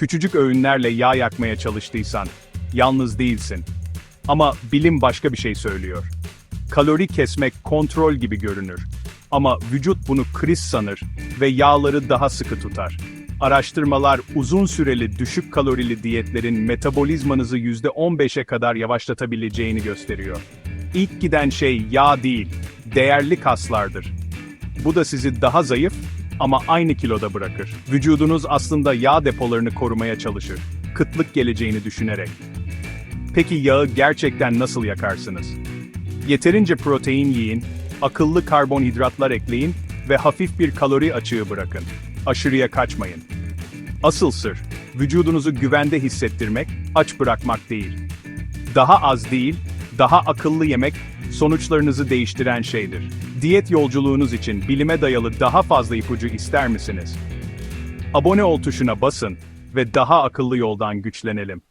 Küçücük öğünlerle yağ yakmaya çalıştıysan, yalnız değilsin. Ama bilim başka bir şey söylüyor. Kalori kesmek kontrol gibi görünür. Ama vücut bunu kriz sanır ve yağları daha sıkı tutar. Araştırmalar uzun süreli düşük kalorili diyetlerin metabolizmanızı %15'e kadar yavaşlatabileceğini gösteriyor. İlk giden şey yağ değil, değerli kaslardır. Bu da sizi daha zayıf ama aynı kiloda bırakır. Vücudunuz aslında yağ depolarını korumaya çalışır. Kıtlık geleceğini düşünerek. Peki yağı gerçekten nasıl yakarsınız? Yeterince protein yiyin, akıllı karbonhidratlar ekleyin ve hafif bir kalori açığı bırakın. Aşırıya kaçmayın. Asıl sır, vücudunuzu güvende hissettirmek, aç bırakmak değil. Daha az değil, daha akıllı yemek sonuçlarınızı değiştiren şeydir. Diyet yolculuğunuz için bilime dayalı daha fazla ipucu ister misiniz? Abone ol tuşuna basın ve daha akıllı yoldan güçlenelim.